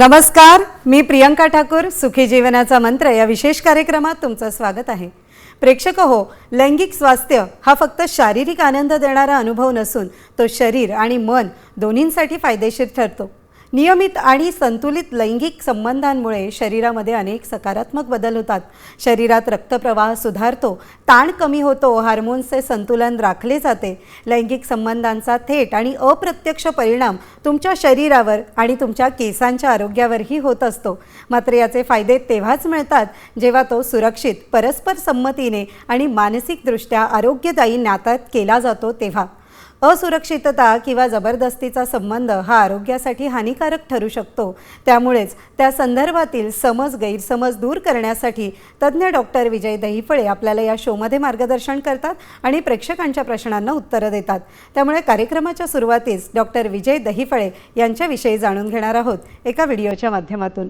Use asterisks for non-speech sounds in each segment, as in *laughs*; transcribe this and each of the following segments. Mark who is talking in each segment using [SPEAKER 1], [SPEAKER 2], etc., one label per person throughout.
[SPEAKER 1] नमस्कार मी प्रियंका ठाकूर सुखी जीवनाचा मंत्र या विशेष कार्यक्रमात तुमचं स्वागत आहे. प्रेक्षक हो लैंगिक स्वास्थ्य हा फक्त शारीरिक आनंद देणारा अनुभव नसून तो शरीर आणि मन दोन्हींसाठी फायदेशीर ठरतो. नियमित आणि संतुलित लैंगिक संबंधांमुळे शरीरामध्ये अनेक सकारात्मक बदल होतात. शरीरात रक्तप्रवाह सुधारतो ताण कमी होतो हार्मोन्सचे संतुलन राखले जाते. लैंगिक संबंधांचा थेट आणि अप्रत्यक्ष परिणाम तुमच्या शरीरावर आणि तुमच्या केसांच्या आरोग्यावरही होत असतो. मात्र याचे फायदे तेव्हाच मिळतात जेव्हा तो सुरक्षित परस्पर संमतीने आणि मानसिकदृष्ट्या आरोग्यदायी नात्यात केला जातो तेव्हा. असुरक्षितता किंवा जबरदस्तीचा संबंध हा आरोग्यासाठी हानिकारक ठरू शकतो. त्यामुळेच त्या संदर्भातील समज गैरसमज दूर करण्यासाठी तज्ज्ञ डॉक्टर विजय दहिफळे आपल्याला या शोमध्ये मार्गदर्शन करतात आणि प्रेक्षकांच्या प्रश्नांना उत्तरं देतात. त्यामुळे कार्यक्रमाच्या सुरुवातीस डॉक्टर विजय दहिफळे यांच्याविषयी जाणून घेणार आहोत एका व्हिडिओच्या माध्यमातून.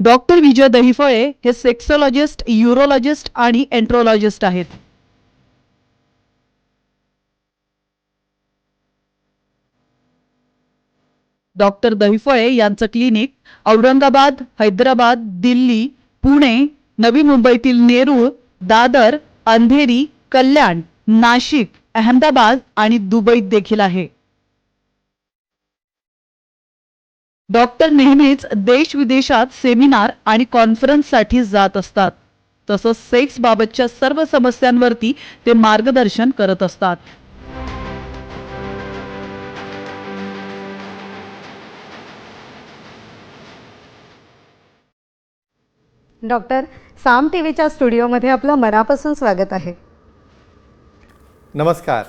[SPEAKER 2] डॉक्टर विजय दहिफळे हे सेक्सोलॉजिस्ट युरोलॉजिस्ट आणि एंट्रोलॉजिस्ट आहेत. डॉक्टर दहिफळे यांचं क्लिनिक औरंगाबाद हैदराबाद दिल्ली पुणे नवी मुंबईतील नेरूळ दादर अंधेरी कल्याण नाशिक अहमदाबाद आणि दुबईत देखील आहे. डॉक्टर नेहमीच देश विदेशात सेमिनार आणि कॉन्फरन्ससाठी जात असतात. तसंच सेक्स बाबतच्या सर्व समस्यांवरती ते मार्गदर्शन करत असतात.
[SPEAKER 1] डॉक्टर साम टी व्हीच्या स्टुडिओमध्ये आपलं मनापासून स्वागत आहे.
[SPEAKER 3] नमस्कार.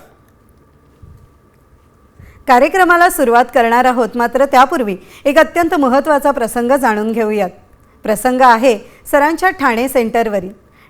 [SPEAKER 1] कार्यक्रमाला सुरुवात करणार आहोत. मात्र त्यापूर्वी एक अत्यंत महत्त्वाचा प्रसंग जाणून घेऊयात. प्रसंग आहे सरांच्या ठाणे सेंटरवरील.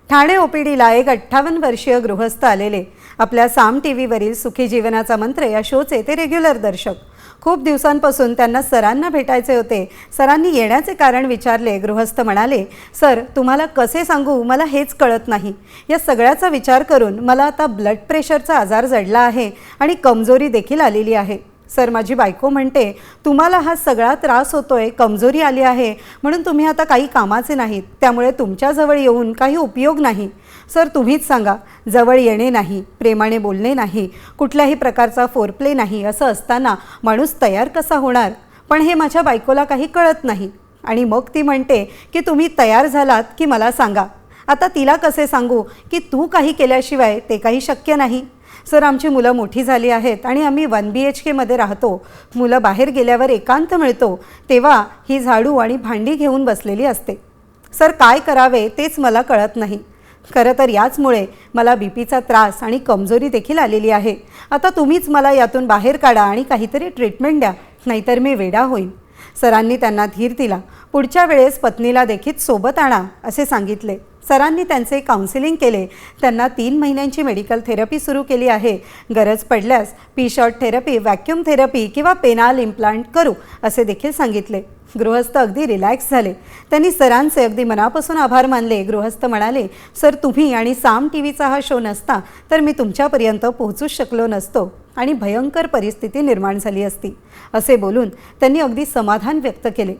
[SPEAKER 1] ठाणे ओपीडीला एक अठ्ठावन्न वर्षीय गृहस्थ आलेले. आपल्या साम टी व्हीवरील सुखी जीवनाचा मंत्र या शोचे ते रेग्युलर दर्शक. खूप दिवसांपासून त्यांना सरांना भेटायचे होते. सरांनी येण्याचे कारण विचारले. गृहस्थ म्हणाले सर तुम्हाला कसे सांगू? मला हेच कळत नाही. या सगळ्याचा विचार करून मला आता ब्लड प्रेशरचा आजार जडला आहे आणि कमजोरी देखील आलेली आहे. सर माझी बायको म्हणते तुम्हाला हा सगळा त्रास होतोय कमजोरी आली आहे म्हणून तुम्ही आता काही कामाचे नाहीत. त्यामुळे तुमच्याजवळ येऊन काही उपयोग नाही. सर तुम्हीच सांगा. जवळ येणे नाही प्रेमाने बोलणे नाही कुठल्याही प्रकारचा फोरप्ले नाही असं असताना माणूस तयार कसा होणार? पण हे माझ्या बायकोला काही कळत नाही. आणि मग ती म्हणते की तुम्ही तयार झालात की मला सांगा. आता तिला कसे सांगू की तू काही केल्याशिवाय ते काही शक्य नाही? सर आमची मुलं मोठी झाली आहेत आणि आम्ही वन बी एच केमध्ये राहतो. मुलं बाहेर गेल्यावर एकांत मिळतो. तेव्हा ही झाडू आणि भांडी घेऊन बसलेली असते. सर काय करावे तेच मला कळत नाही. खरं तर याचमुळे मला बी पीचा त्रास आणि कमजोरी देखील आलेली आहे. आता तुम्हीच मला यातून बाहेर काढा आणि काहीतरी ट्रीटमेंट द्या नाहीतर मी वेडा होईन. सरांनी त्यांना धीर दिला. पुढच्या वेळेस पत्नीला देखील सोबत आणा असे सांगितले. सरांनी त्यांचे काउन्सिलिंग केले. त्यांना तीन महिन्यांची मेडिकल थेरपी सुरू केली आहे. गरज पडल्यास P shot therapy vacuum therapy किंवा पेनाल इम्प्लांट करू असे देखील सांगितले. गृहस्थ अगदी रिलॅक्स झाले. त्यांनी सरांचे अगदी मनापासून आभार मानले. गृहस्थ म्हणाले सर तुम्ही आणि साम टी व्हीचा हा शो नसता तर मी तुमच्यापर्यंत पोहोचूच शकलो नसतो. आणि भयंकर परिस्थिती निर्माण झाली असती. असे बोलून त्यांनी अगदी समाधान व्यक्त केले.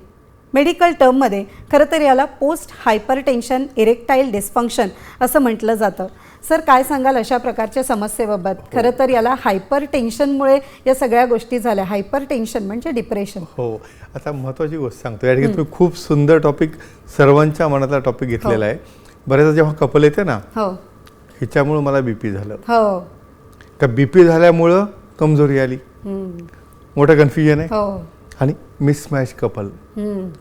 [SPEAKER 1] मेडिकल टर्ममध्ये खरं तर याला post hypertension erectile dysfunction असं म्हटलं जातं. सर काय सांगाल अशा प्रकारच्या समस्येबाबत? खरं तर याला हायपर टेन्शनमुळे या सगळ्या गोष्टी झाल्या. हायपर टेन्शन म्हणजे डिप्रेशन.
[SPEAKER 3] हो. आता महत्त्वाची गोष्ट सांगतो या ठिकाणी तुम्ही खूप सुंदर टॉपिक सर्वांच्या मनातला टॉपिक घेतलेला आहे. बऱ्याचदा जेव्हा कपल येते ना
[SPEAKER 1] हो.
[SPEAKER 3] ह्याच्यामुळं मला बीपी झालं.
[SPEAKER 1] हो.
[SPEAKER 3] का बीपी झाल्यामुळं कमजोरी आली. मोठं कन्फ्युजन आहे.
[SPEAKER 1] हो.
[SPEAKER 3] आणि मिसमॅच कपल.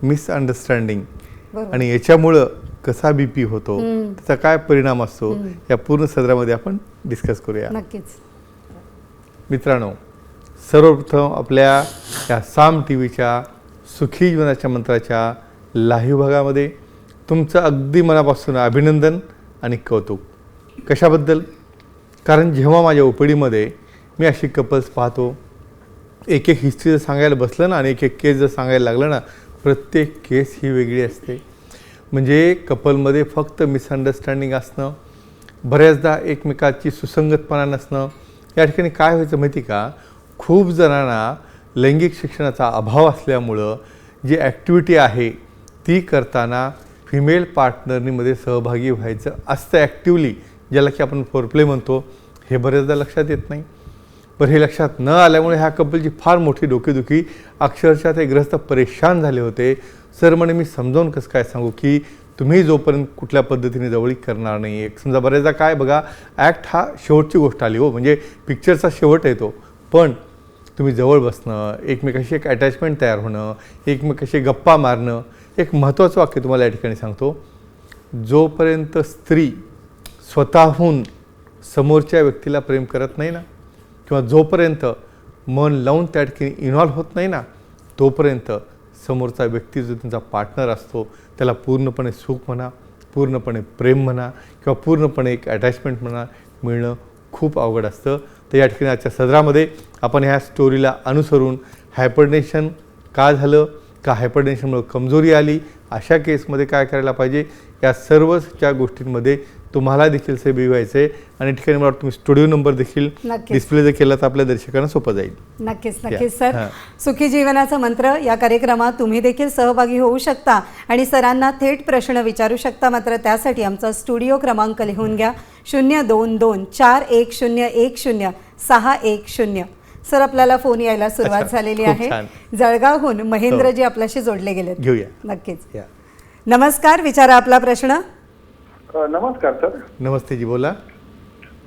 [SPEAKER 3] मिसअंडरस्टँडिंग. आणि याच्यामुळं कसा बीपी होतो त्याचा काय परिणाम असतो या पूर्ण सदरामध्ये आपण डिस्कस करूया.
[SPEAKER 1] नक्कीच.
[SPEAKER 3] मित्रांनो सर्वप्रथम आपल्या या साम टी व्हीच्या सुखी जीवनाच्या मंत्राच्या लाईव्ह भागामध्ये तुमचं अगदी मनापासून अभिनंदन आणि कौतुक. कशाबद्दल? कारण जेव्हा माझ्या ओपीडीमध्ये मी अशी कपल्स पाहतो एक एक हिस्ट्री जर सांगायला बसलं ना आणि एक एक केस जर सांगायला लागलं ना प्रत्येक केस ही वेगळी असते. म्हणजे कपलमध्ये फक्त मिसअंडरस्टँडिंग असणं बऱ्याचदा एकमेकाची सुसंगतपणा नसणं या ठिकाणी काय व्हायचं माहिती का? खूप जणांना लैंगिक शिक्षणाचा अभाव असल्यामुळं जी ॲक्टिव्हिटी आहे ती करताना फिमेल पार्टनरनीमध्ये सहभागी व्हायचं असतं ॲक्टिवली ज्याला की आपण फोरप्ले म्हणतो हे बऱ्याचदा लक्षात येत नाही. पण हे लक्षात न आल्यामुळे ह्या कपलची फार मोठी डोकेदुखी अक्षरशः ते ग्रस्त परेशान झाले होते. सर म्हणे मी समजावून कसं काय सांगू की तुम्ही जोपर्यंत कुठल्या पद्धतीने जवळीक करणार नाही एक समजा बऱ्याचदा काय बघा ॲक्ट हा शेवटची गोष्ट आली हो म्हणजे पिक्चरचा शेवट येतो पण तुम्ही जवळ बसणं एकमेकाशी एक अटॅचमेंट तयार होणं एकमेकाशी गप्पा मारणं एक महत्त्वाचं वाक्य तुम्हाला या ठिकाणी सांगतो. जोपर्यंत स्त्री स्वतःहून समोरच्या व्यक्तीला प्रेम करत नाही ना किंवा जोपर्यंत मन लावून त्या ठिकाणी इन्व्हॉल्व्ह होत नाही ना तोपर्यंत समोरचा व्यक्ती जो त्यांचा पार्टनर असतो त्याला पूर्णपणे सुख म्हणा पूर्णपणे प्रेम म्हणा किंवा पूर्णपणे एक अटॅचमेंट म्हणा मिळणं खूप अवघड असतं. तर या ठिकाणी आजच्या सदरामध्ये आपण ह्या स्टोरीला अनुसरून हायपरटेन्शन का झालं का हायपरटेन्शनमुळे कमजोरी आली अशा केसमध्ये काय करायला पाहिजे या सर्वच सर्वच्या गोष्टींमध्ये तुम्हाला देखील सहभागी व्हायचं आणि ठिकाणी मला वाटतं तुम्ही स्टुडिओ नंबर देखील. डिस्प्ले जर केला तर आपल्या दर्शकांना सोपं जाईल.
[SPEAKER 1] नक्कीच नक्कीच. सर
[SPEAKER 3] हां.
[SPEAKER 1] सुखी जीवनाचा मंत्र या कार्यक्रमात तुम्ही देखील सहभागी होऊ शकता आणि सरांना थेट प्रश्न विचारू शकता. मात्र त्यासाठी आमचा स्टुडिओ क्रमांक लिहून घ्या. शून्य दोन दोन चार एक शून्य एक शून्य सहा एक शून्य. सर आपल्याला फोन यायला सुरुवात झालेली आहे. जळगावहून महेंद्रजी आपल्याशी जोडले गेलेत.
[SPEAKER 3] घेऊया.
[SPEAKER 1] नक्कीच. नमस्कार. विचारा आपला प्रश्न.
[SPEAKER 4] नमस्कार सर.
[SPEAKER 3] नमस्ते जी बोला.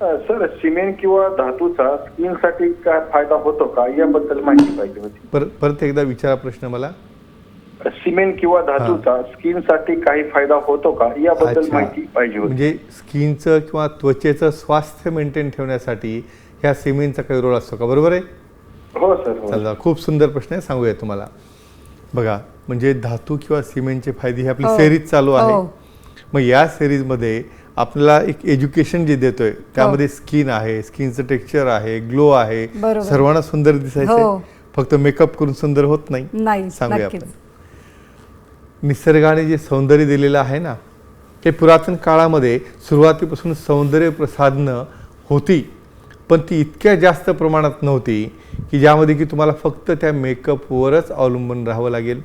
[SPEAKER 4] सर सिमेंट किंवा धातूचा स्किनसाठी काय फायदा होतो का? याबद्दल माहिती पाहिजे होती.
[SPEAKER 3] पर परत एकदा विचारा प्रश्न मला.
[SPEAKER 4] सिमेंट किंवा धातूचा स्किनसाठी काही फायदा होतो का? याबद्दल
[SPEAKER 3] अच्छा.
[SPEAKER 4] माहिती पाहिजे होती.
[SPEAKER 3] म्हणजे स्किनचं किंवा त्वचेचं स्वास्थ्य मेंटेन ठेवण्यासाठी ह्या सिमेंटचा काही रोल असतो का? बरोबर आहे?
[SPEAKER 4] हो सर हो.
[SPEAKER 3] चला खूप सुंदर प्रश्न आहे सांगूया तुम्हाला. बघा म्हणजे धातू किंवा सिमेंटचे फायदे ही आपली
[SPEAKER 1] हो.
[SPEAKER 3] सेरीज चालू आहे.
[SPEAKER 1] हो.
[SPEAKER 3] मग या सिरीजमध्ये आपल्याला एक एज्युकेशन जे देतोय
[SPEAKER 1] हो.
[SPEAKER 3] त्यामध्ये स्किन आहे स्किनचं टेक्स्चर आहे ग्लो आहे. सर्वांना सुंदर दिसायचं
[SPEAKER 1] हो.
[SPEAKER 3] फक्त मेकअप करून सुंदर होत नाही सांगूया आपण निसर्गाने जे सौंदर्य दिलेलं आहे ना ते पुरातन काळामध्ये सुरुवातीपासून सौंदर्य प्रसाधनं होती पण ती इतक्या जास्त प्रमाणात नव्हती की ज्यामध्ये की तुम्हाला फक्त त्या मेकअपवरच अवलंबून राहावं लागेल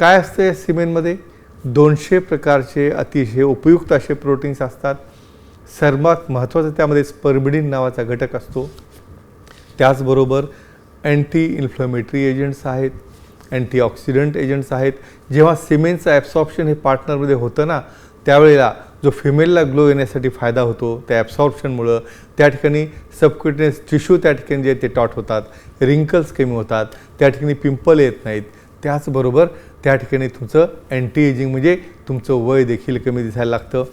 [SPEAKER 3] काय असतं या सिमेंटमध्ये दोनशे प्रकारचे अतिशय उपयुक्त असे प्रोटीन्स असतात. सर्वात महत्त्वाचं त्यामध्ये स्पर्बिडिन नावाचा घटक असतो. त्याचबरोबर अँटी इन्फ्लमेटरी एजंट्स आहेत अँटीऑक्सिडंट एजंट्स आहेत. जेव्हा सिमेंटचं ॲब्सॉर्प्शन हे पार्टनरमध्ये होतं ना त्यावेळेला जो फिमेलला ग्लो येण्यासाठी फायदा होतो त्या ॲब्सॉर्प्शनमुळं त्या ठिकाणी सबक्युटनेस टिश्यू त्या ठिकाणी जे ते टॉट होतात. रिंकल्स कमी होतात. त्या ठिकाणी पिंपल येत नाहीत. त्याचबरोबर त्या ठिकाणी तुमचं अँटी एजिंग म्हणजे तुमचं वय देखील कमी दिसायला लागतं.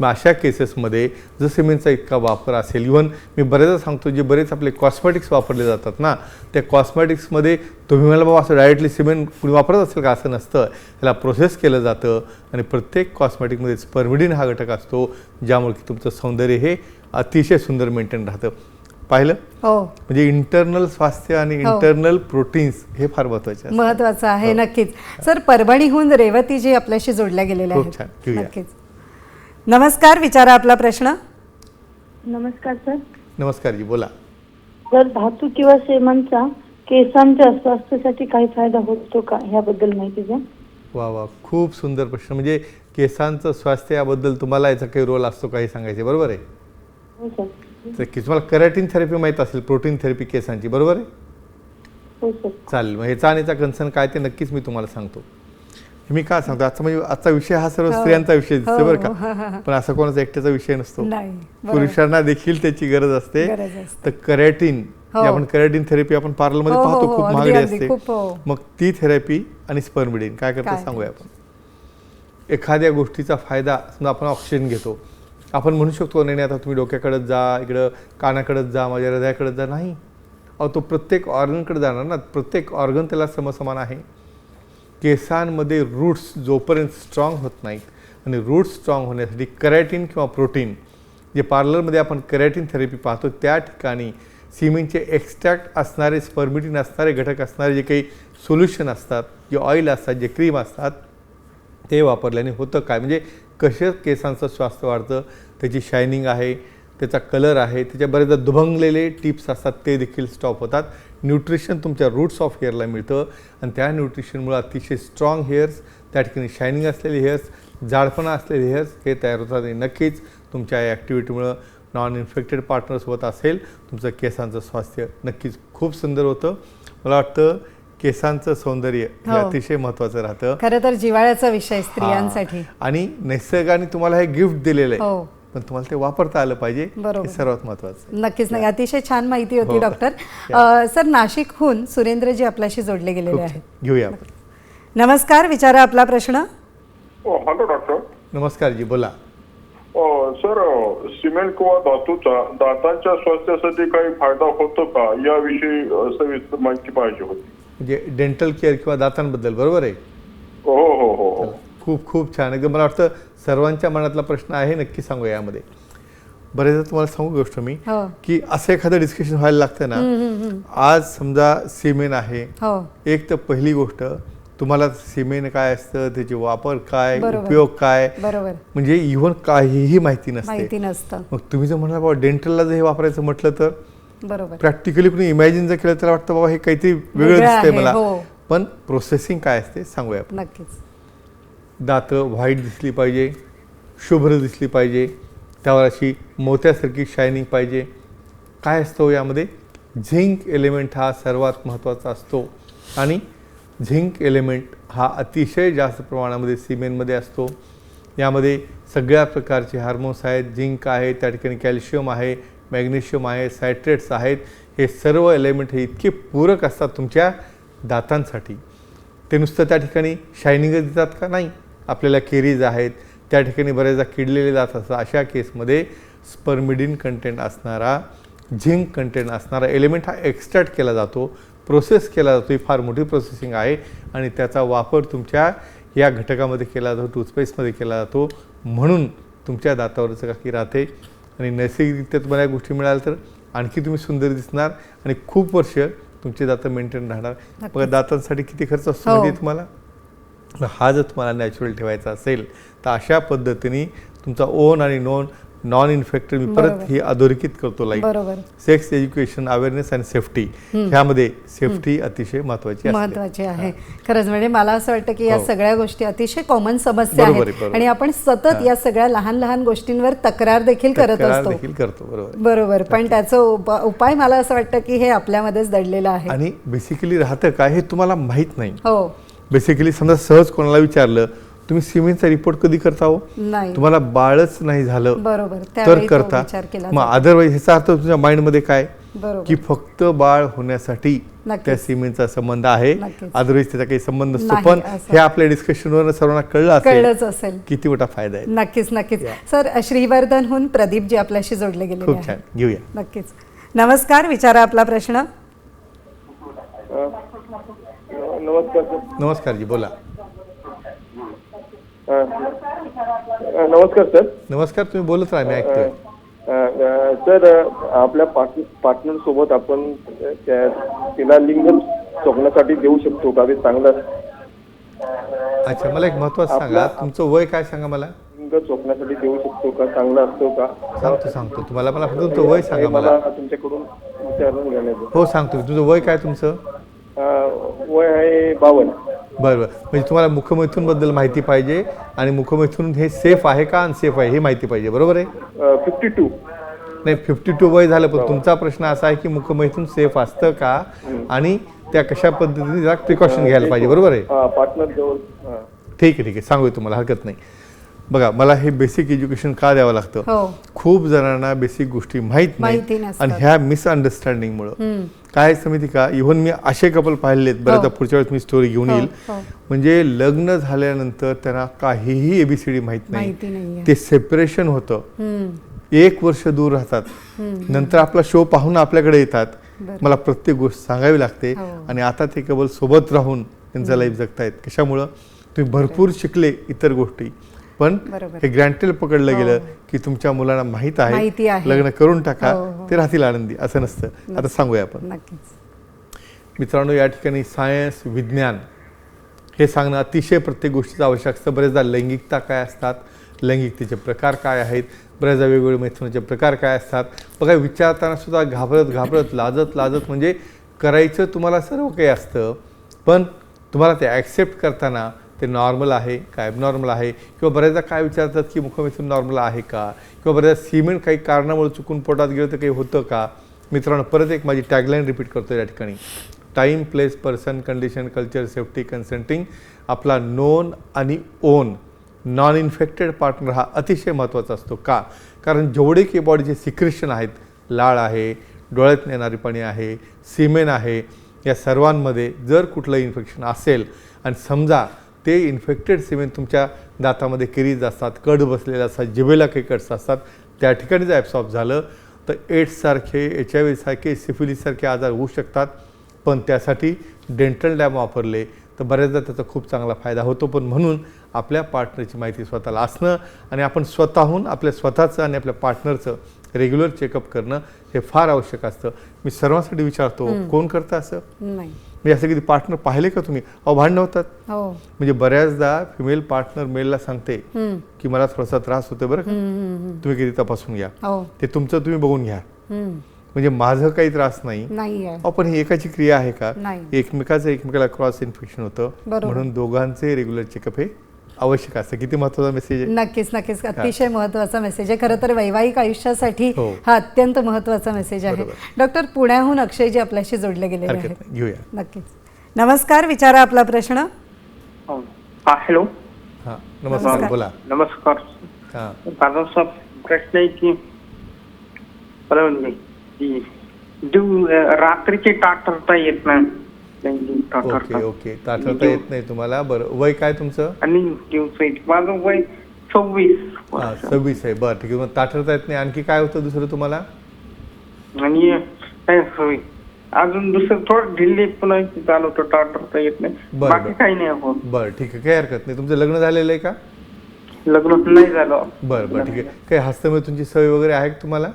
[SPEAKER 3] मग अशा केसेसमध्ये जर सिमेंटचा इतका वापर असेल इव्हन मी बरेचदा सांगतो जे बरेच आपले कॉस्मॅटिक्स वापरले जातात ना त्या कॉस्मॅटिक्समध्ये तुम्ही मला बाबा असं डायरेक्टली सिमेंट कुणी वापरत असेल का? असं नसतं. त्याला प्रोसेस केलं जातं आणि प्रत्येक कॉस्मॅटिकमध्ये स्पर्मिडिन हा घटक असतो ज्यामुळे की तुमचं सौंदर्य हे अतिशय सुंदर मेंटेन राहतं. पाहिलं?
[SPEAKER 1] हो.
[SPEAKER 3] म्हणजे इंटरनल स्वास्थ्य आणि
[SPEAKER 1] हो.
[SPEAKER 3] इंटरनल प्रोटीन्स हे फार महत्त्वाचे असतात.
[SPEAKER 1] महत्वाचं आहे
[SPEAKER 3] हो.
[SPEAKER 1] नक्कीच. सर परभणीहून रेवतीजी आपल्याशी जोडल्या गेलेल्या आहेत. नक्कीच. नमस्कार विचारा आपला प्रश्न.
[SPEAKER 5] नमस्कार सर.
[SPEAKER 3] नमस्कार जी बोला.
[SPEAKER 5] जर धातू किंवा सेमांचा केसांच्या स्वास्थ्यासाठी काही फायदा होतो का? ह्याबद्दल माहिती द्या.
[SPEAKER 3] वा वा. खूप सुंदर प्रश्न. म्हणजे केसांचं स्वास्थ्य याबद्दल तुम्हाला याचा काही रोल असतो काही सांगायचे बरोबर आहे?
[SPEAKER 5] हो सर.
[SPEAKER 3] तर की तुम्हाला कराटीन थेरपी माहीत असेल प्रोटीन थेरपी केसांची बरोबर आहे
[SPEAKER 5] हो
[SPEAKER 3] चालेल मग ह्याचा आणि याचा कन्सर्न काय ते नक्कीच मी तुम्हाला सांगतो मी काय सांगतो आजचा म्हणजे आजचा विषय हा सर्व
[SPEAKER 1] हो.
[SPEAKER 3] स्त्रियांचा विषय दिसतो
[SPEAKER 1] हो,
[SPEAKER 3] बरं का. पण असा कोणाचा एकट्याचा विषय नसतो. पुरुषांना देखील त्याची गरज असते. तर कॅरेटिन आपण कॅरेटिन थेरपी आपण पार्लरमध्ये पाहतो खूप महागडी असते. मग ती थेरपी आणि स्पर्मिडिन काय करतं
[SPEAKER 1] काय?
[SPEAKER 3] सांगूया आपण एखाद्या गोष्टीचा फायदा समजा आपण ऑक्सिजन घेतो आपण म्हणू शकतो नाही नाही, आता तुम्ही डोक्याकडे जा इकडं कानाकडे जा माझ्या हृदयाकडे जा नाही. अहो तो प्रत्येक ऑर्गनकडे जाणार ना प्रत्येक ऑर्गन त्याला समसमान आहे. केसांमध्ये रूट्स जोपर्यंत स्ट्रॉंग होत नाहीत आणि रूट्स स्ट्रॉंग होण्यासाठी कॅरेटिन किंवा प्रोटीन जे पार्लरमध्ये आपण कॅरेटिन थेरपी पाहतो त्या ठिकाणी सिमेंटचे एक्स्ट्रॅक्ट असणारे स्पर्मिटिन असणारे घटक असणारे जे काही सोल्युशन असतात जे ऑइल असतात जे क्रीम असतात ते वापरल्याने होतं काय? म्हणजे कशा केसांचं स्वास्थ्य वाढतं? त्याची शायनिंग आहे त्याचा कलर आहे त्याच्या बरेचदा दुभंगलेले टिप्स असतात ते देखील स्टॉप होतात. न्यूट्रिशन तुमच्या रूट्स ऑफ हेअरला मिळतं. आणि त्या न्यूट्रिशनमुळे अतिशय स्ट्रॉंग हेअर्स त्या ठिकाणी शायनिंग असलेले हेअर्स जाडपणा असलेले हेअर्स हे तयार होतात. आणि नक्कीच तुमच्या या ॲक्टिव्हिटीमुळं नॉन इन्फेक्टेड पार्टनर्सोबत असेल. तुमचं केसांचं स्वास्थ्य नक्कीच खूप सुंदर होतं. मला वाटतं केसांचं सौंदर्य हे
[SPEAKER 1] हो.
[SPEAKER 3] अतिशय महत्त्वाचं राहतं.
[SPEAKER 1] खरं तर जिवाळ्याचा विषय स्त्रियांसाठी.
[SPEAKER 3] आणि निसर्गाने तुम्हाला हे गिफ्ट दिलेलं आहे.
[SPEAKER 1] हो.
[SPEAKER 3] पण तुम्हाला ते वापरता आलं पाहिजे
[SPEAKER 1] बरोबर.
[SPEAKER 3] हे सर्वात महत्त्वाचं आहे.
[SPEAKER 1] नक्कीच नाही अतिशय छान माहिती होती
[SPEAKER 3] हो.
[SPEAKER 1] डॉक्टर. सर नाशिकहून सुरेंद्रजी आपल्याशी जोडले गेलेले आहेत.
[SPEAKER 3] घेऊया आपण.
[SPEAKER 1] नमस्कार विचारा आपला प्रश्न.
[SPEAKER 4] हो हॅलो डॉक्टर.
[SPEAKER 3] नमस्कार जी बोला.
[SPEAKER 4] सर सिमेंट किंवा धातूचा दातांच्या स्वास्थ्यासाठी काही फायदा होतो का? याविषयी सविस्तर माहिती पाहिजे होती.
[SPEAKER 3] म्हणजे डेंटल केअर किंवा दातांबद्दल बरोबर आहे?
[SPEAKER 4] हो हो हो हो.
[SPEAKER 3] खूप खूप छान. एकदम मला वाटतं सर्वांच्या मनातला प्रश्न आहे नक्की सांगू यामध्ये. बरेचदा तुम्हाला सांगू गोष्ट मी
[SPEAKER 1] हो.
[SPEAKER 3] की असं एखादं डिस्कशन व्हायला लागतं ना आज समजा सिमेंट आहे
[SPEAKER 1] हो.
[SPEAKER 3] एक तर पहिली गोष्ट तुम्हाला सिमेंट काय असतं त्याचे वापर काय. उपयोग काय?
[SPEAKER 1] बरोबर.
[SPEAKER 3] म्हणजे इव्हन काहीही माहिती नसते. मग तुम्ही जर म्हणाला बाबा डेंटलला जर हे वापरायचं म्हटलं तर?
[SPEAKER 1] बरोबर.
[SPEAKER 3] प्रॅक्टिकली कुणी इमॅजिन जर केलं तर वाटतं बाबा हे काहीतरी वेगळं दिसतंय मला.
[SPEAKER 1] हो.
[SPEAKER 3] पण प्रोसेसिंग काय असते सांगूया आपण.
[SPEAKER 1] नक्कीच.
[SPEAKER 3] दातं व्हाईट दिसली पाहिजे शुभ्र दिसली पाहिजे त्यावर अशी मोत्यासारखी शायनिंग पाहिजे. काय असतो यामध्ये? झिंक एलिमेंट हा सर्वात महत्त्वाचा असतो. आणि झिंक एलिमेंट हा अतिशय जास्त प्रमाणामध्ये सिमेंटमध्ये असतो. यामध्ये सगळ्या प्रकारचे हार्मोन्स आहेत झिंक आहे त्या ठिकाणी कॅल्शियम आहे मॅग्नेशियम आहे सायट्रेट्स आहेत. हे सर्व एलिमेंट हे इतके पूरक असतात तुमच्या दातांसाठी. ते नुसतं त्या ठिकाणी शायनिंगच देतात का? नाही. आपल्याला केरीज आहेत त्या ठिकाणी बऱ्याचदा किडलेले दात असतात. अशा केसमध्ये स्पर्मिडिन कंटेंट असणारा झिंक कंटेंट असणारा एलिमेंट हा एक्स्ट्रॅक्ट केला जातो प्रोसेस केला जातो. ही फार मोठी प्रोसेसिंग आहे आणि त्याचा वापर तुमच्या या घटकामध्ये केला जातो टूथपेस्टमध्ये केला जातो. म्हणून तुमच्या दातावर चकाकी राहते आणि नैसर्गिकरित्या तुम्हाला या गोष्टी मिळाल्या तर आणखी तुम्ही सुंदर दिसणार आणि खूप वर्ष तुमचे दात मेंटेन राहणार. बघा दातांसाठी किती खर्च असतो
[SPEAKER 1] हो.
[SPEAKER 3] तुम्हाला? मग हा जर तुम्हाला नॅचरल ठेवायचा असेल तर अशा पद्धतीने तुमचा ओन आणि नॉन नॉन इन्फेक्टेड मी परत. ही अधोरेखित करतो लाईक
[SPEAKER 1] बरोबर.
[SPEAKER 3] सेक्स एज्युकेशन अवेअरनेस आणि सेफ्टी ह्यामध्ये सेफ्टी अतिशय महत्वाची
[SPEAKER 1] महत्त्वाचे आहे. खरंच म्हणजे मला असं वाटतं की या
[SPEAKER 3] हो.
[SPEAKER 1] सगळ्या गोष्टी अतिशय कॉमन समस्या
[SPEAKER 3] आहे,
[SPEAKER 1] आहेत. आणि आपण सतत या सगळ्या लहान लहान गोष्टींवर तक्रार देखील करत असतो.
[SPEAKER 3] देखील करतो बरोबर
[SPEAKER 1] बरोबर. पण त्याचं उप- उपाय मला असं वाटतं की हे आपल्यामध्येच दडलेलं आहे.
[SPEAKER 3] आणि बेसिकली राहतं काय हे तुम्हाला माहीत नाही.
[SPEAKER 1] हो.
[SPEAKER 3] बेसिकली समजा सहज कोणाला विचारलं तुम्ही सिमेंटचा रिपोर्ट कधी करता हो?
[SPEAKER 1] नाही.
[SPEAKER 3] तुम्हाला बाळच नाही झालं.
[SPEAKER 1] बरोबर.
[SPEAKER 3] तर करता.
[SPEAKER 1] विचार केला
[SPEAKER 3] मग. अदरवाईज ह्याचा अर्थ तुमच्या माइंडमध्ये काय?
[SPEAKER 1] बरोबर.
[SPEAKER 3] की फक्त बाळ होण्यासाठी. त्या सिमेंटचा संबंध आहे. अदरवाईज त्याचा काही संबंध नसतो. पण. हे आपल्या डिस्कशनवर सर्वांना कळलं असेल
[SPEAKER 1] कळलंच असेल.
[SPEAKER 3] किती मोठा फायदा आहे.
[SPEAKER 1] नक्कीच नक्कीच. सर श्रीवर्धनहून प्रदीप जी आपल्याशी जोडले गेलेले
[SPEAKER 3] खूप छान. घेऊया.
[SPEAKER 1] नक्कीच. नमस्कार विचारा आपला प्रश्न.
[SPEAKER 4] नमस्कार सर.
[SPEAKER 3] नमस्कार जी बोला.
[SPEAKER 4] अ, अ, नमस्कार सर.
[SPEAKER 3] नमस्कार तुम्ही बोलत राहा मी ऐकतोय.
[SPEAKER 4] अ, सर अ, आपल्या पार्टनर सोबत आपण त्या तिला लिंग चोखण्यासाठी देऊ शकतो का? ते चांगलं
[SPEAKER 3] अच्छा मला एक महत्वाचं सांगा. तुमचं वय काय सांगा मला?
[SPEAKER 4] लिंग चोखण्यासाठी देऊ शकतो का? चांगला असतो का?
[SPEAKER 3] सांगतो सांगतो. तुम्हाला मला फक्त तुमचं वय
[SPEAKER 4] हे
[SPEAKER 3] सांगा मला.
[SPEAKER 4] मला तुमच्याकडून विचारून घेण्याचं.
[SPEAKER 3] हो सांगतो. तुमचं वय काय तुमचं?
[SPEAKER 4] वय आहे बावन्न.
[SPEAKER 3] बरं बरं. म्हणजे तुम्हाला मुखमैथूनबद्दल माहिती पाहिजे आणि मुखमैथून हे सेफ आहे का अनसेफ आहे हे माहिती पाहिजे बरोबर आहे?
[SPEAKER 4] फिफ्टी टू
[SPEAKER 3] नाही फिफ्टी टू वय झालं पण तुमचा प्रश्न असा आहे की मुखमैथून सेफ असतं का? आणि त्या कशा पद्धतीने जरा प्रिकॉशन घ्यायला पाहिजे बरोबर आहे?
[SPEAKER 4] पार्टनर जवळ हा.
[SPEAKER 3] ठीक आहे ठीक आहे. सांगूया तुम्हाला हरकत नाही. बघा मला हे बेसिक एज्युकेशन का द्यावं लागतं?
[SPEAKER 1] हो.
[SPEAKER 3] खूप जणांना बेसिक गोष्टी माहीत
[SPEAKER 1] माहिती
[SPEAKER 3] नाही
[SPEAKER 1] नसतात.
[SPEAKER 3] आणि ह्या मिसअंडरस्टँडिंगमुळं. काय असतं माहिती का? इव्हन मी असे कपल पाहिलेत बऱ्याचदा पुढच्या वेळेस मी स्टोरी घेऊन
[SPEAKER 1] हो,
[SPEAKER 3] येईल.
[SPEAKER 1] हो.
[SPEAKER 3] म्हणजे लग्न झाल्यानंतर त्यांना काहीही एबीसीडी माहीत नाही. ते सेपरेशन होतं. एक वर्ष दूर राहतात. नंतर आपला शो पाहून आपल्याकडे येतात.
[SPEAKER 1] बरं.
[SPEAKER 3] मला प्रत्येक गोष्ट सांगावी लागते.
[SPEAKER 1] हो.
[SPEAKER 3] आणि आता ते केवळ सोबत राहून त्यांचं लाईफ जगतायत. कशामुळं? तुम्ही भरपूर शिकले इतर गोष्टी. पण. हे ग्रँटेल पकडलं
[SPEAKER 1] हो.
[SPEAKER 3] गेलं की तुमच्या मुलांना माहीत
[SPEAKER 1] आहे.
[SPEAKER 3] लग्न करून टाका
[SPEAKER 1] हो, हो.
[SPEAKER 3] ते राहतील आनंदी असं नसतं आता सांगूया आपण मित्रांनो या ठिकाणी सायन्स विज्ञान हे सांगणं अतिशय प्रत्येक गोष्टीचं आवश्यक असतं बरेचदा लैंगिकता काय असतात लैंगिकतेचे प्रकार काय आहेत बऱ्याचदा वेगवेगळे मैथुनाचे प्रकार काय असतात बघा विचारताना सुद्धा घाबरत घाबरत लाजत लाजत म्हणजे करायचं तुम्हाला सर्व काही असतं पण तुम्हाला ते ॲक्सेप्ट करताना ते नॉर्मल आहे का ॲबनॉर्मल आहे? किंवा बऱ्याचदा काय विचारतात की मुखमेथून नॉर्मल आहे का? किंवा बऱ्याचदा सिमेंट काही कारणामुळे चुकून पोटात गेलं तर काही होतं का? मित्रांनो परत एक माझी टॅगलाईन रिपीट करतो या ठिकाणी. Time place person condition culture safety consenting आपला नोन आणि ओन नॉन इन्फेक्टेड पार्टनर हा अतिशय महत्त्वाचा असतो. का? कारण जेवढे की बॉडीचे सिक्रेशन आहेत लाळ आहे डोळ्यात येणारी पाणी आहे सिमेन आहे या सर्वांमध्ये जर कुठलं इन्फेक्शन असेल आणि समजा ते इन्फेक्टेड सिमेंट तुमच्या दातामध्ये किरीज असतात कड बसलेले असतात जिभेला काही कट्स असतात त्या ठिकाणी जर ॲब्सॉर्ब झालं तर एड्ससारखे एच आय व्हीसारखे सिफिलिससारखे आजार होऊ शकतात. पण त्यासाठी डेंटल लॅब वापरले तर बऱ्याचदा त्याचा खूप चांगला फायदा होतो. पण म्हणून आपल्या पार्टनरची माहिती स्वतःला असणं आणि आपण स्वतःहून आपल्या स्वतःचं आणि आपल्या पार्टनरचं रेग्युलर चेकअप करणं हे फार आवश्यक असतं. मी सर्वांसाठी विचारतो कोण करतं असं?
[SPEAKER 1] नाही.
[SPEAKER 3] म्हणजे असं कधी पार्टनर पाहिले का तुम्ही? अहो भांडणं होतात.
[SPEAKER 1] हो.
[SPEAKER 3] म्हणजे बऱ्याचदा फिमेल पार्टनर मेलला सांगते की मला थोडासा त्रास होतो बरं का. तुम्ही कधी तपासून घ्या.
[SPEAKER 1] हो.
[SPEAKER 3] ते तुमचं तुम्ही बघून घ्या. म्हणजे माझं काही त्रास नाही. पण ही एकाची क्रिया आहे का. एकमेकाचं एकमेकाला क्रॉस इन्फेक्शन होतं. म्हणून दोघांचे रेग्युलर चेकअप हे आवश्यक असतं. किती महत्त्वाचा मेसेज आहे?
[SPEAKER 1] नक्कीच नक्कीच. अतिशय महत्त्वाचा मेसेज आहे. खरं तर वैवाहिक आयुष्यासाठी
[SPEAKER 3] हो.
[SPEAKER 1] हा अत्यंत महत्त्वाचा मेसेज आहे.
[SPEAKER 3] बरोबर.
[SPEAKER 1] डॉक्टर पुण्याहून अक्षयजी आपल्याशी जोडले गेलेले
[SPEAKER 3] हरकत
[SPEAKER 1] आहेत.
[SPEAKER 3] नाही. घेऊया.
[SPEAKER 1] नक्कीच. नमस्कार विचारा आपला प्रश्न.
[SPEAKER 6] हो. हा हॅलो.
[SPEAKER 3] हां नमस्कार
[SPEAKER 1] नमस्कार.
[SPEAKER 3] बोला.
[SPEAKER 6] नमस्कार.
[SPEAKER 3] हां.
[SPEAKER 6] माझा असा प्रश्न आहे की मला म्हणजे की दिव रात्रीचे टाटरता येत नाही. नाही.
[SPEAKER 3] Okay okay. ताठरता येत नाही तुम्हाला? बरं. वय काय तुमचं?
[SPEAKER 6] आणि दिवसाची माझं वय सव्वीस
[SPEAKER 3] हां
[SPEAKER 6] वर्ष.
[SPEAKER 3] सव्वीस आहे. बरं ठीक आहे. मग ताठरता येत नाही. आणखी काय होतं दुसरं तुम्हाला?
[SPEAKER 6] आणि काय अजून दुसरं थोडं ढिल्ली पुन्हा चालू होतं. टाटरता येत नाही.
[SPEAKER 3] बरं,
[SPEAKER 6] बाकी
[SPEAKER 3] बरं.
[SPEAKER 6] काही नाही हो
[SPEAKER 3] बरं ठीक आहे. काही हरकत नाही. तुमचं लग्न झालेलं आहे का?
[SPEAKER 6] लग्न नाही झालं.
[SPEAKER 3] बरं बरं ठीक आहे. काही हस्तमेतूनची सवय वगैरे आहे का तुम्हाला?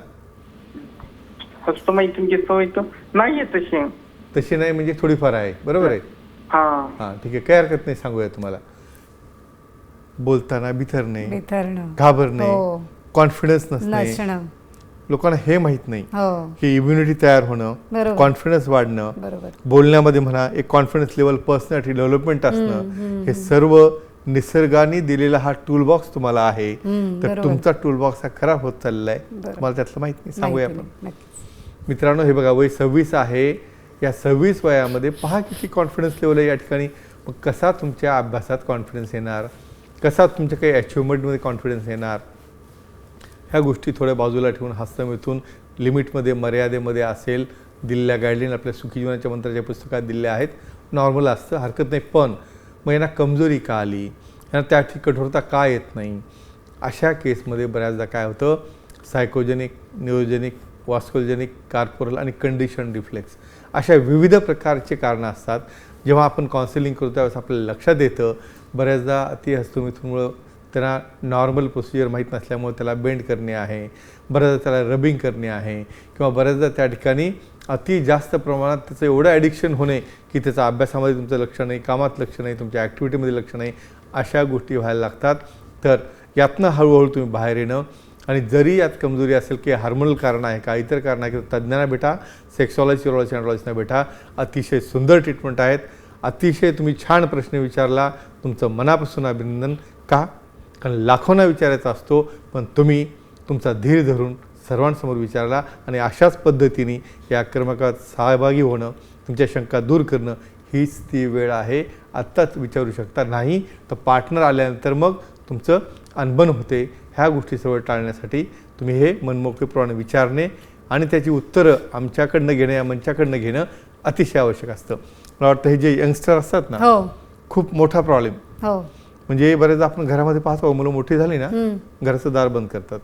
[SPEAKER 6] हस्तमाहितीची सवय तर नाहीये तशी.
[SPEAKER 3] तशी नाही म्हणजे थोडीफार आहे. बरोबर आहे?
[SPEAKER 6] हा.
[SPEAKER 3] हां ठीक आहे. काही हरकत नाही सांगूया तुम्हाला. बोलताना बिथरणे
[SPEAKER 1] बिथरणं.
[SPEAKER 3] घाबरणे
[SPEAKER 1] हो.
[SPEAKER 3] कॉन्फिडन्स नसणे.
[SPEAKER 1] नसणं.
[SPEAKER 3] लोकांना हे माहीत नाही
[SPEAKER 1] हो.
[SPEAKER 3] की इम्युनिटी तयार होणं
[SPEAKER 1] बरोबर.
[SPEAKER 3] कॉन्फिडन्स वाढणं
[SPEAKER 1] बरोबर.
[SPEAKER 3] बोलण्यामध्ये म्हणा एक कॉन्फिडन्स लेवल पर्सनॅलिटी डेव्हलपमेंट असणं हे सर्व निसर्गाने दिलेला हा टूल बॉक्स तुम्हाला आहे. तर
[SPEAKER 1] बरोबर.
[SPEAKER 3] तुमचा टूल बॉक्स हा खराब होत
[SPEAKER 1] बरं.
[SPEAKER 3] तुम्हाला त्यातलं माहीत नाही. सांगूया आपण.
[SPEAKER 1] नक्कीच.
[SPEAKER 3] मित्रांनो हे बघा वय सव्वीस आहे. या सव्वीस वयामध्ये पहा किती कॉन्फिडन्स लेवल आहे या ठिकाणी. मग कसा तुमच्या अभ्यासात कॉन्फिडन्स येणार? कसा तुमच्या काही अचिव्हमेंटमध्ये कॉन्फिडन्स येणार? ह्या गोष्टी थोड्या बाजूला ठेवून हस्तमेतून लिमिटमध्ये मर्यादेमध्ये असेल दिलेल्या गाईडलाईन आपल्या सुखी जीवनाच्या मंत्राच्या पुस्तकात दिलेल्या आहेत. नॉर्मल असतं हरकत नाही. पण मग यांना कमजोरी का आली? यांना त्या ठिक कठोरता का येत नाही? अशा केसमध्ये बऱ्याचदा काय होतं? सायकोजेनिक न्यूरोजेनिक वास्कोजेनिक कार्पोरल आणि कंडिशन रिफ्लेक्स अशा विविध प्रकारचे कारणं असतात. जेव्हा आपण काउन्सिलिंग करतो त्यावेळेस आपल्याला लक्षात येतं. बऱ्याचदा अति हस्तमिथूनमुळं त्यांना नॉर्मल प्रोसिजर माहीत नसल्यामुळे त्याला बेंड करणे आहे. बऱ्याचदा त्याला रबिंग करणे आहे. किंवा बऱ्याचदा त्या ठिकाणी अति जास्त प्रमाणात त्याचं एवढं ॲडिक्शन होणे की त्याचा अभ्यासामध्ये तुमचं लक्ष नाही कामात लक्ष नाही तुमच्या ॲक्टिव्हिटीमध्ये लक्ष नाही अशा गोष्टी व्हायला लागतात. तर यातनं हळूहळू तुम्ही बाहेर येणं आणि जरी यात कमजोरी असेल की हार्मोनल कारण आहे का इतर कारण आहे की तज्ज्ञांना भेटा सेक्सॉलॉजी युरोलॉजी अँड्रॉलॉजीना भेटा अतिशय सुंदर ट्रीटमेंट आहेत. अतिशय तुम्ही छान प्रश्न विचारला. तुमचं मनापासून अभिनंदन का? कारण लाखोंना विचारायचा असतो पण तुम्ही तुमचा धीर धरून सर्वांसमोर विचारला आणि अशाच पद्धतीने या क्रमांकात सहभागी होणं तुमच्या शंका दूर करणं हीच ती वेळ आहे. आत्ताच विचारू शकता नाही तर पार्टनर आल्यानंतर मग तुमचं अनबन होते. ह्या गोष्टी सर्व टाळण्यासाठी तुम्ही हे मनमोकळेप्रमाणे विचारणे आणि त्याची उत्तरं आमच्याकडनं घेणं या मंचाकडनं घेणं अतिशय आवश्यक असतं. मला वाटतं हे जे यंगस्टर असतात ना
[SPEAKER 1] हो.
[SPEAKER 3] खूप मोठा प्रॉब्लेम
[SPEAKER 1] हो.
[SPEAKER 3] म्हणजे बरेचदा आपण घरामध्ये पाहतो मुलं मोठी झाली ना घराचं दार बंद करतात.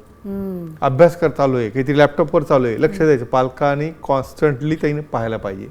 [SPEAKER 3] अभ्यास कर चालू आहे काहीतरी लॅपटॉपवर चालू आहे लक्ष द्यायचं पालकांनी कॉन्स्टंटली त्यांनी पाहायला पाहिजे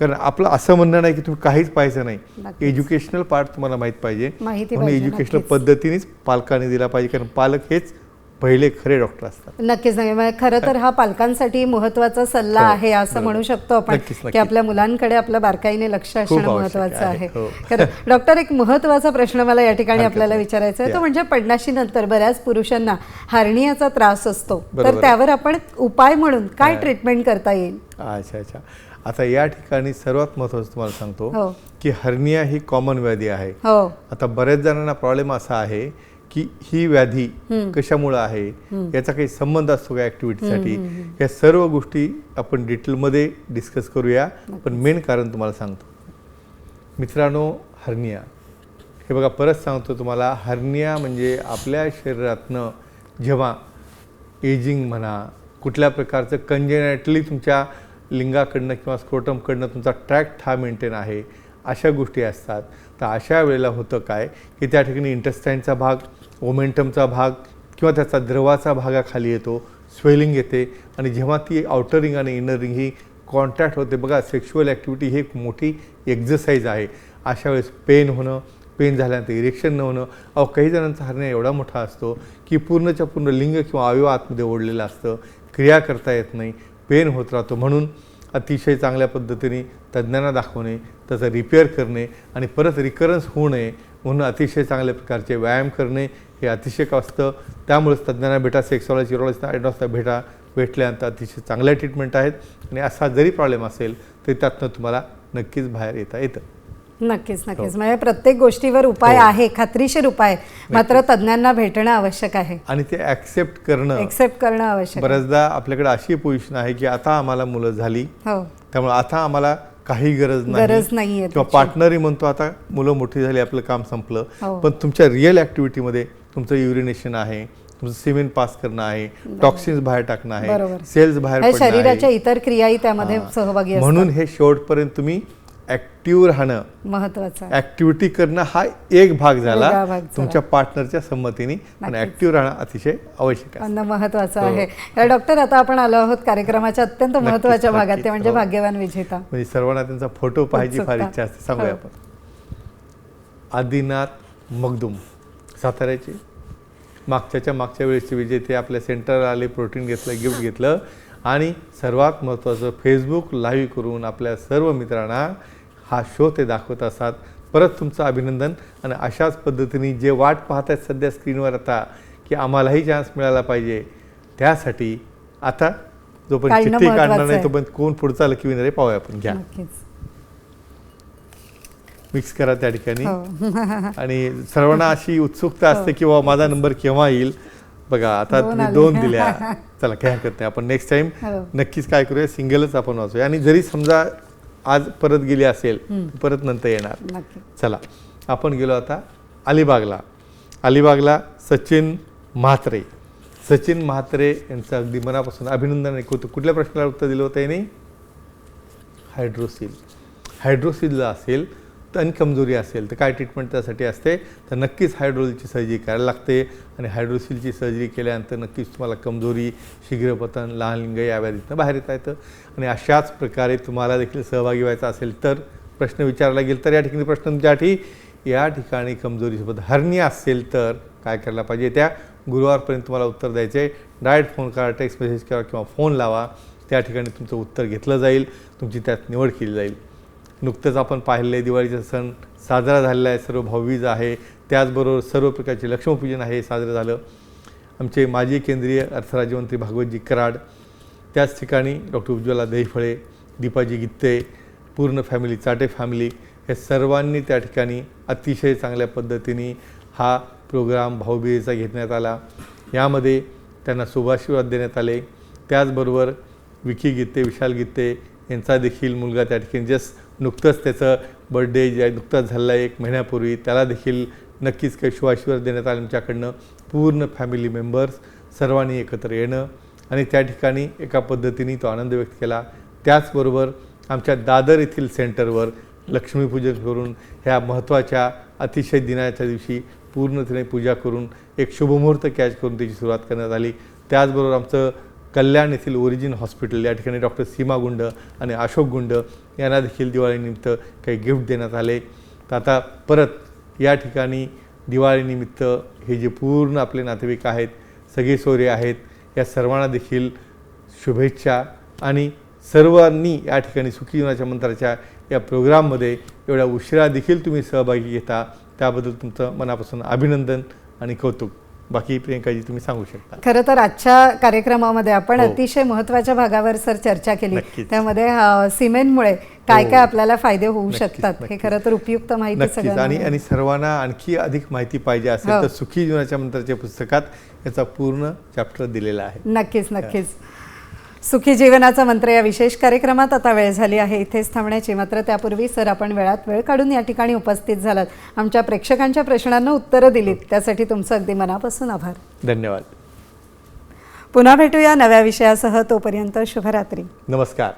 [SPEAKER 3] कारण आपलं असं म्हणणं नाही की तुम्ही काहीच पाहायचं नाही. एज्युकेशनल पार्ट तुम्हाला माहीत पाहिजे म्हणून एज्युकेशनल. पद्धतीनेच पालकांनी दिला पाहिजे कारण पालक हेच पहिले खरे डॉक्टर असतात
[SPEAKER 1] नक्कीच नाही म्हणजे खरं तर हा पालकांसाठी महत्त्वाचा सल्ला
[SPEAKER 3] हो,
[SPEAKER 1] आहे असं. म्हणू शकतो आपण की. आपल्या मुलांकडे आपलं बारकाईने लक्ष असणं महत्वाचं
[SPEAKER 3] आहे, हो.
[SPEAKER 1] खरं डॉक्टर एक महत्त्वाचा प्रश्न मला या ठिकाणी आपल्याला. विचारायचा आहे तो. म्हणजे पडण्याशी नंतर बऱ्याच पुरुषांना हार्नियाचा त्रास असतो तर. त्यावर आपण उपाय म्हणून काय
[SPEAKER 3] हा.
[SPEAKER 1] ट्रीटमेंट करता येईल
[SPEAKER 3] अच्छा अच्छा आता या ठिकाणी सर्वात महत्त्वाचं तुम्हाला
[SPEAKER 1] हो.
[SPEAKER 3] सांगतो की हर्निया ही कॉमन व्याधी आहे
[SPEAKER 1] हो
[SPEAKER 3] आता बऱ्याच जणांना प्रॉब्लेम असा आहे की ही व्याधी कशामुळं आहे? याचा काही संबंध असतो का ॲक्टिव्हिटीसाठी या सर्व गोष्टी आपण डिटेलमध्ये डिस्कस करूया. पण मेन कारण तुम्हाला सांगतो. मित्रांनो हर्निया. हे बघा परत सांगतो तुम्हाला हर्निया म्हणजे आपल्या शरीरातनं जेव्हा एजिंग म्हणा कुठल्या प्रकारचं कंजेनेटली तुमच्या लिंगाकडनं किंवा स्क्रोटमकडनं तुमचा ट्रॅक्ट हा मेंटेन आहे अशा गोष्टी असतात. तर अशा वेळेला होतं काय की त्या ठिकाणी इंटेस्टाईनचा भाग मोमेंटमचा भाग किंवा त्याचा द्रवाचा भागाखाली येतो स्वेलिंग येते आणि जेव्हा ती आउटर रिंग आणि इनर रिंग ही कॉन्टॅक्ट होते बघा सेक्शुअल ॲक्टिव्हिटी ही एक मोठी एक्झरसाईज आहे. अशा वेळेस पेन होणं पेन झाल्यानंतर इरेक्शन न होणं अहो काही जणांचा हरण्या एवढा मोठा असतो की पूर्णच्या पूर्ण लिंग किंवा अवयव आतमध्ये ओढलेलं असतं क्रिया करता येत नाही पेन होत राहतो. म्हणून अतिशय चांगल्या पद्धतीने तज्ज्ञांना दाखवणे त्याचं रिपेअर करणे आणि परत रिकरन्स होऊ नये म्हणून अतिशय चांगल्या प्रकारचे व्यायाम करणे हे अतिशय असतं त्यामुळेच तज्ज्ञांना भेटा सेक्सॉलॉजी युरोलॉजी ॲडॉसला भेटा भेटल्यानंतर अतिशय चांगल्या ट्रीटमेंट आहेत. आणि असा जरी प्रॉब्लेम असेल तरी त्यातनं तुम्हाला नक्कीच बाहेर येता येतं.
[SPEAKER 1] नक्कीच नक्कीच. म्हणजे प्रत्येक गोष्टीवर उपाय
[SPEAKER 3] हो.
[SPEAKER 1] आहे खात्रीशीर उपाय. मात्र तज्ज्ञांना भेटणं आवश्यक आहे.
[SPEAKER 3] आणि ते ॲक्सेप्ट करणं
[SPEAKER 1] एक्सेप्ट करणं आवश्यक आहे.
[SPEAKER 3] बऱ्याचदा आपल्याकडे अशी पोझिशन आहे की आता आम्हाला मुलं झाली.
[SPEAKER 1] हो.
[SPEAKER 3] त्यामुळे आता आम्हाला काही गरज नाही.
[SPEAKER 1] गरज नाहीये
[SPEAKER 3] किंवा. पार्टनरही म्हणतो आता मुलं मोठी झाली आपलं काम संपलं.
[SPEAKER 1] हो.
[SPEAKER 3] पण तुमच्या रिअल ॲक्टिव्हिटीमध्ये तुमचं युरिनेशन आहे तुमचं सिमेंट पास करणं आहे टॉक्सिन्स बाहेर टाकणं आहे. सेल्स बाहेर
[SPEAKER 1] हे शरीराच्या इतर क्रियाही त्यामध्ये. सहभागी
[SPEAKER 3] म्हणून हे शेवटपर्यंत तुम्ही ॲक्टिव्ह राहणं
[SPEAKER 1] महत्वाचं.
[SPEAKER 3] ऍक्टिव्हिटी करणं हा एक भाग झाला. तुमच्या पार्टनरच्या संमतीने पण. ऍक्टिव्ह राहणं अतिशय आवश्यक आहे
[SPEAKER 1] महत्वाचं
[SPEAKER 3] हो.
[SPEAKER 1] आहे डॉक्टर आता आपण आलो आहोत कार्यक्रमाच्या अत्यंत महत्त्वाच्या भागात. ते म्हणजे
[SPEAKER 3] हो.
[SPEAKER 1] भाग्यवान विजेता
[SPEAKER 3] म्हणजे सर्वांना त्यांचा फोटो पाहायची फार. इच्छा असते सांगूया
[SPEAKER 1] हो.
[SPEAKER 3] आपण आदिनाथ मगदुम साताऱ्याचे. मागच्याच्या मागच्या वेळेसचे विजेते आपल्या सेंटरला आले प्रोटीन घेतलं गिफ्ट घेतलं. आणि सर्वात महत्त्वाचं फेसबुक लाईव्ह करून आपल्या सर्व मित्रांना हा शो ते दाखवत असतात. परत तुमचं अभिनंदन. आणि अशाच पद्धतीने जे वाट पाहत आहेत सध्या स्क्रीनवर आता की आम्हालाही चान्स मिळाला पाहिजे. त्यासाठी आता जोपर्यंत चिठ्ठी काढणार नाही. तोपर्यंत कोण पुढचा लकी विनर आहे पाहूया आपण. घ्या.
[SPEAKER 1] नक्कीच.
[SPEAKER 3] मिक्स करा त्या ठिकाणी.
[SPEAKER 1] हो. *laughs*
[SPEAKER 3] आणि सर्वांना अशी उत्सुकता असते की बाबा माझा नंबर केव्हा येईल? बघा आता
[SPEAKER 1] दोन
[SPEAKER 3] तुम्ही. दोन दिल्या. *laughs* चला काय हरकत नाही. आपण नेक्स्ट टाइम
[SPEAKER 1] हो.
[SPEAKER 3] नक्कीच काय करूया? सिंगलच आपण वाचूया. आणि जरी समजा आज परत गेली असेल परत नंतर येणार. चला आपण गेलो आता अलिबागला. अलिबागला सचिन म्हात्रे. सचिन म्हात्रे यांचं अगदी मनापासून अभिनंदन ऐकू होतं. कुठल्या प्रश्नाला उत्तर दिलं होतं याने? हायड्रोसिल. हायड्रोसिल जर असेल. तर आणि कमजोरी असेल तर काय ट्रीटमेंट त्यासाठी असते? तर नक्कीच हायड्रोलची सर्जरी करायला लागते. आणि हायड्रोसिलची सर्जरी केल्यानंतर नक्कीच तुम्हाला कमजोरी शीघ्रपतन लहान लिंग या व्याधीतनं बाहेर येता येतं. आणि अशाच प्रकारे तुम्हाला देखील सहभागी व्हायचा असेल तर प्रश्न विचारला गेला तर या ठिकाणी प्रश्न तुमच्यासाठी या ठिकाणी कमजोरीसोबत हरणी असेल तर काय करायला पाहिजे? त्या गुरुवारपर्यंत तुम्हाला उत्तर द्यायचे डायरेक्ट फोन करा टेक्स्ट मेसेज करा किंवा फोन लावा. त्या ठिकाणी तुमचं उत्तर घेतलं जाईल. तुमची त्यात निवड केली जाईल. नुकतंच आपण पाहिलं आहे दिवाळीचा सण साजरा झालेला आहे सर्व भाऊबीज आहे. त्याचबरोबर सर्व प्रकारचे लक्ष्मीपूजन आहे साजरं झालं. आमचे माजी केंद्रीय अर्थराज्यमंत्री भागवतजी कराड त्याच ठिकाणी डॉक्टर उज्ज्वला दहीफळे दीपाजी गित्ते पूर्ण फॅमिली चाटे फॅमिली हे सर्वांनी त्या ठिकाणी अतिशय चांगल्या पद्धतीने हा प्रोग्राम भाऊबीजेचा घेण्यात आला. यामध्ये त्यांना शुभाशीर्वाद देण्यात आले. त्याचबरोबर विकी गित्ते विशाल गित्ते यांचा देखील मुलगा त्या ठिकाणी जस्ट नुकतंच त्याचं बर्थडे जे आहे नुकताच झालेला आहे एक महिन्यापूर्वी त्याला देखील नक्कीच काही शुभाशीर्वाद देण्यात आले आमच्याकडनं. पूर्ण फॅमिली मेंबर्स सर्वांनी एकत्र येणं आणि त्या ठिकाणी एका पद्धतीने तो आनंद व्यक्त केला. त्याचबरोबर आमच्या दादर येथील सेंटरवर लक्ष्मीपूजन करून ह्या महत्त्वाच्या अतिशय दिनाच्या दिवशी पूर्णपणे पूजा करून एक शुभमुहूर्त कॅच करून त्याची सुरुवात करण्यात आली. त्याचबरोबर आमचं कल्याण येथील ओरिजिन हॉस्पिटल या ठिकाणी डॉक्टर सीमा गुंड आणि अशोक गुंड यांना देखील दिवाळीनिमित्त काही गिफ्ट देण्यात आले. तर आता परत या ठिकाणी दिवाळीनिमित्त हे जे पूर्ण आपले नातेवाईक आहेत सगळे सोयरे आहेत या सर्वांना देखील शुभेच्छा आणि सर्वांनी या ठिकाणी सुखी जीवनाच्या मंत्राच्या या प्रोग्राममध्ये एवढ्या उशिरा देखील तुम्ही सहभागी घेता. त्याबद्दल तुमचं मनापासून अभिनंदन आणि कौतुक. बाकी प्रियंकाजी तुम्ही सांगू शकता
[SPEAKER 1] खरं तर आजच्या कार्यक्रमामध्ये आपण
[SPEAKER 3] हो.
[SPEAKER 1] अतिशय महत्त्वाच्या भागावर सर चर्चा केली. त्यामध्ये सिमेंटमुळे काय
[SPEAKER 3] हो.
[SPEAKER 1] काय आपल्याला फायदे होऊ शकतात हे. खरं तर उपयुक्त माहिती
[SPEAKER 3] आणि आणि सर्वांना आणखी अधिक माहिती पाहिजे असेल
[SPEAKER 1] हो.
[SPEAKER 3] तर सुखी जीवनाच्या मंत्राच्या पुस्तकात याचा पूर्ण चॅप्टर दिलेला आहे
[SPEAKER 1] नक्कीच नक्कीच सुखी जीवनाचा मंत्र या विशेष कार्यक्रमात आता वेळ झाली आहे. इथेच थांबण्याची. मात्र त्यापूर्वी सर आपण वेळात वेळ काढून या ठिकाणी उपस्थित झालात. आमच्या प्रेक्षकांच्या प्रश्नांना उत्तरं दिलीत. त्यासाठी तुमचं अगदी मनापासून आभार.
[SPEAKER 3] धन्यवाद.
[SPEAKER 1] पुन्हा भेटूया नव्या विषयासह. तोपर्यंत शुभरात्री.
[SPEAKER 3] नमस्कार.